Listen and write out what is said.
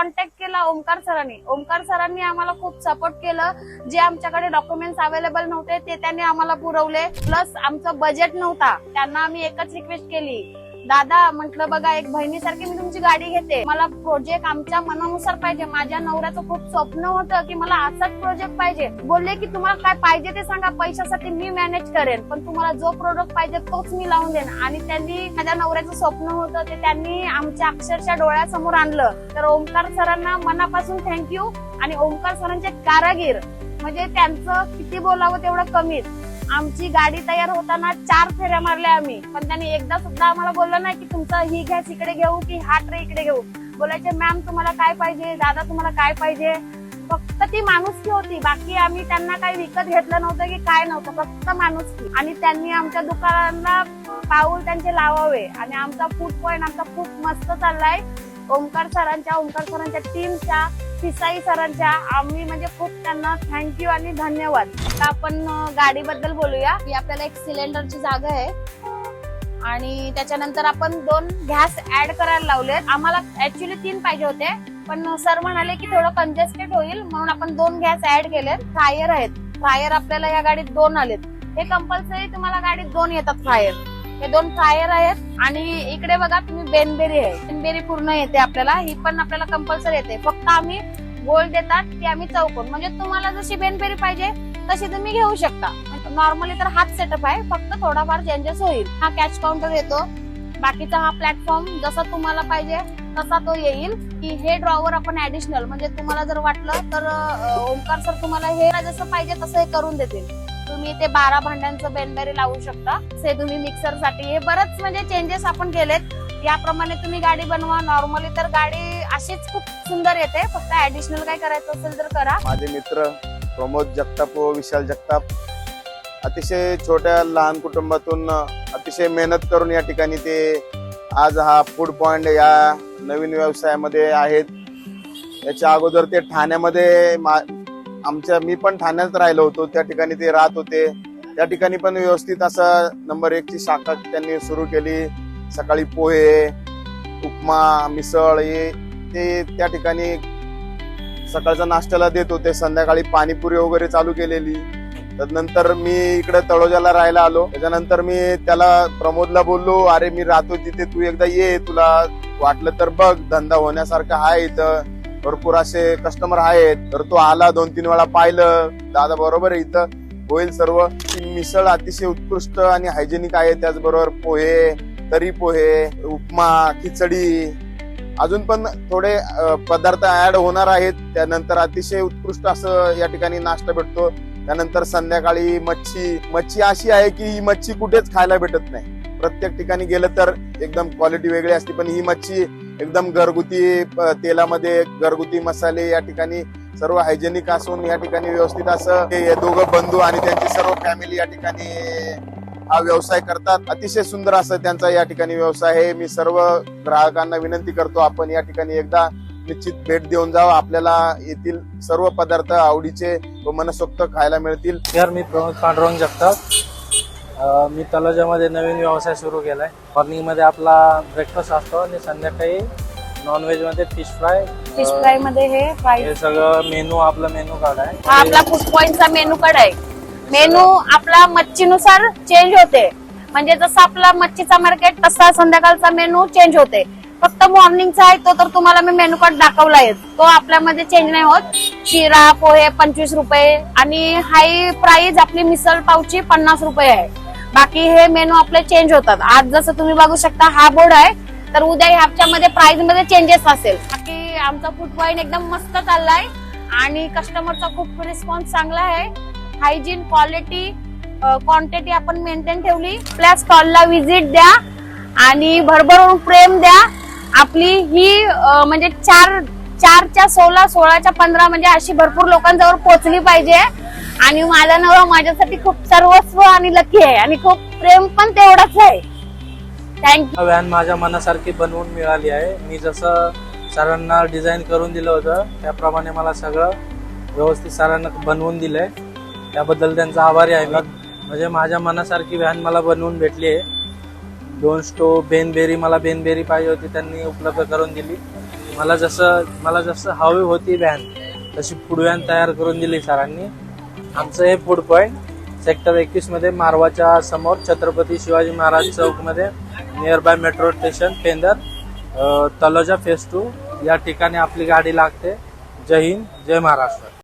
Contact केला ओमकार सरांनी. ओमकार सरांनी आम्हाला खूप सपोर्ट केलं. जे आमच्याकडे डॉक्युमेंट्स अवेलेबल नव्हते ते त्यांनी आम्हाला पुरवले. प्लस आमचं बजेट नव्हता. त्यांना आम्ही एकच रिक्वेस्ट केली. दादा म्हटलं बघा एक बहिणीसारखी मी तुमची गाडी घेते. मला प्रोजेक्ट आमच्या मनानुसार पाहिजे. माझ्या नवऱ्याचं खूप स्वप्न होतं की मला असाच प्रोजेक्ट पाहिजे. बोलले की तुम्हाला काय पाहिजे ते सांगा पैशासाठी मी मॅनेज करेन. पण तुम्हाला जो प्रोडक्ट पाहिजे तोच मी लावून देईन. आणि त्यांनी माझ्या नवऱ्याचं स्वप्न होतं ते त्यांनी आमच्या अक्षरशः डोळ्यासमोर आणलं. तर ओमकार सरांना मनापासून थँक्यू आणि ओमकार सरांचे कारागीर म्हणजे त्यांचं किती बोलावं तेवढं कमीच. आमची गाडी तयार होताना चार फेऱ्या मारल्या आम्ही. पण त्यांनी एकदा सुद्धा आम्हाला बोललं नाही की तुमचं ही घ्या इकडे घेऊ की हा ट्रे इकडे घेऊ. बोलायचे मॅम तुम्हाला काय पाहिजे? दादा तुम्हाला काय पाहिजे? फक्त ती माणुसकी होती. बाकी आम्ही त्यांना काही विकत घेतलं नव्हतं की काय नव्हतं फक्त माणुसकी. आणि त्यांनी आमच्या दुकानाला पाऊल त्यांचे लावावे. आणि आमचा फूड पॉइंट आमचा खूप मस्त चाललाय. ओमकार सरांच्या ओमकार सरांच्या टीमच्या पिसाई सरांच्या. आम्ही म्हणजे खूप त्यांना थँक्यू आणि धन्यवाद. आता आपण गाडीबद्दल बोलूया. ही आपल्याला एक सिलेंडरची जागा आहे. आणि त्याच्यानंतर आपण दोन गॅस ऍड करायला लावले आम्हाला ऍक्च्युली तीन पाहिजे होते. पण सर म्हणाले की थोडं कंजेस्टेड होईल म्हणून आपण दोन गॅस ऍड केले फ्रायर आहेत. फ्रायर आपल्याला या गाडीत दोन आलेत. हे कंपल्सरी तुम्हाला गाडीत दोन येतात फ्रायर हे दोन फ्रायर आहेत. आणि इकडे बघा तुम्ही बेनबेरी आहे. बेनबेरी पूर्ण येते आपल्याला. ही पण आपल्याला कंपल्सरी येते. फक्त आम्ही गोल्ड देतात ती आम्ही चौकोन. म्हणजे तुम्हाला जशी बेनबेरी पाहिजे तशी तुम्ही घेऊ शकता. नॉर्मली तर हाच सेटअप आहे. फक्त थोडाफार चेंजेस होईल. हा कॅच काउंटर येतो. बाकीचा हा प्लॅटफॉर्म जसा तुम्हाला पाहिजे तसा तो येईल. की हे ड्रॉवर आपण ऍडिशनल म्हणजे तुम्हाला जर वाटलं तर ओमकार सर तुम्हाला हे जसं पाहिजे तसं हे करून देतील. तुम्ही ते बारा भांड्यांचं बेनबेरी लावू शकता. ते तुम्ही मिक्सरसाठी हे बरंच म्हणजे चेंजेस आपण केलेत. याप्रमाणे तुम्ही गाडी बनवा. नॉर्मली तर गाडी अशीच खूप सुंदर येते. फक्त ऍडिशनल काय करायचं असेल तर करा. माझे मित्र प्रमोद जगताप व विशाल जगताप अतिशय छोट्या लहान कुटुंबातून अतिशय मेहनत करून या ठिकाणी ते आज हा फूड पॉइंट या नवीन व्यवसायामध्ये आहेत. याच्या अगोदर ते ठाण्यामध्ये मा- आमच्या मी पण ठाण्यात राहिलो होतो. त्या ठिकाणी ते राहत होते. त्या ठिकाणी पण व्यवस्थित असं नंबर एक ची शाखा त्यांनी सुरू केली. सकाळी पोहे उपमा मिसळ हे ते त्या ठिकाणी सकाळच्या नाश्त्याला देत होते. संध्याकाळी पाणीपुरी वगैरे चालू केलेली. नंतर मी इकडे तळोजाला राहायला आलो. त्याच्यानंतर मी त्याला प्रमोदला बोललो अरे मी राहतो तिथे. तू एकदा ये. तुला वाटलं तर बघ. धंदा होण्यासारखा आहे इथं. भरपूर असे कस्टमर आहेत. तर तो आला दोन तीन वेळा पाहिलं. दादा बरोबर आहे इथं. होईल सर्व. ती मिसळ अतिशय उत्कृष्ट आणि हायजेनिक आहे. त्याचबरोबर पोहे तरी पोहे उपमा खिचडी. अजून पण थोडे पदार्थ ऍड होणार आहेत. त्यानंतर अतिशय उत्कृष्ट असं या ठिकाणी नाश्ता भेटतो. त्यानंतर संध्याकाळी मच्छी. मच्छी अशी आहे की ही मच्छी कुठेच खायला भेटत नाही. प्रत्येक ठिकाणी गेलं तर एकदम क्वालिटी वेगळी असते. पण ही मच्छी एकदम घरगुती तेलामध्ये घरगुती मसाले या ठिकाणी सर्व हायजेनिक असून या ठिकाणी व्यवस्थित असं हे दोघं बंधू आणि त्यांची सर्व फॅमिली या ठिकाणी हा व्यवसाय करतात. अतिशय सुंदर असं त्यांचा या ठिकाणी व्यवसाय आहे. मी सर्व ग्राहकांना विनंती करतो आपण या ठिकाणी एकदा निश्चित भेट देऊन जावं. आपल्याला येथील सर्व पदार्थ आवडीचे व मनसोक्त खायला मिळतील. यार मी प्रमोद पांडुरंग जगताप. मी तलोजामध्ये नवीन व्यवसाय सुरू केलाय. मॉर्निंगमध्ये आपला ब्रेकफास्ट असतो आणि संध्याकाळी नॉनव्हेजमध्ये फिश फ्राय फिश फ्रायमध्ये हे फ्राय हे सगळं मेनू आपला मेनू कार्ड आहे. हा आपला फूड पॉइंटचा मेनू कार्ड आहे. मेनू आपला मच्छीनुसार चेंज होते. म्हणजे जसं आपला मच्छीचा मार्केट तसा संध्याकाळचा मेनू चेंज होते. फक्त मॉर्निंगचा आहे तो तर तुम्हाला मी मेनू कार्ड दाखवला आहे तो आपल्यामध्ये चेंज नाही होत. शिरा पोहे पंचवीस रुपये आणि हाय प्राइस आपली मिसळ पावची पन्नास रुपये आहे. बाकी हे मेनू आपले चेंज होतात. आज जसं तुम्ही बघू शकता हा बोर्ड आहे तर उद्या ह्याच्यामध्ये प्राइसमध्ये चेंजेस असेल. बाकी आमचा फूड पॉईंट एकदम मस्त चाललाय आणि कस्टमरचा खूप रिस्पॉन्स चांगला आहे. हायजीन क्वालिटी क्वांटिटी आपण मेंटेन ठेवली. आपल्या स्टॉलला व्हिजिट द्या आणि भरभरून प्रेम द्या. आपली ही म्हणजे चार चारच्या सोळा सोळाच्या पंधरा म्हणजे अशी भरपूर लोकांजवळ पोहोचली पाहिजे. आणि माझा नवरा माझ्यासाठी खूप सर्वस्व आणि लकी आहे. आणि खूप प्रेम पण तेवढाच आहे. थँक्यू व्हॅन माझ्या मनासारखी बनवून मिळाली आहे. मी जसं सरांना डिझाईन करून दिलं होतं त्याप्रमाणे मला सगळं व्यवस्थित सरांना बनवून दिलंय. त्याबद्दल त्यांचा आभारी आहे मी. म्हणजे माझ्या मनासारखी व्हॅन मला बनवून भेटली आहे. दोन स्टोव बेनबेरी मला बेनबेरी पाहिजे होती त्यांनी उपलब्ध करून दिली. मला जसं मला जसं हवी होती व्हॅन तशी फूड व्हॅन तयार करून दिली सरांनी. आमचं हे फूड पॉईंट सेक्टर एकवीसमध्ये मारवाच्या समोर छत्रपती शिवाजी महाराज चौकमध्ये near by metro station Pendhar Taloja phase two या ठिकाणी आपली गाडी लागते. जय हिंद जय महाराष्ट्र.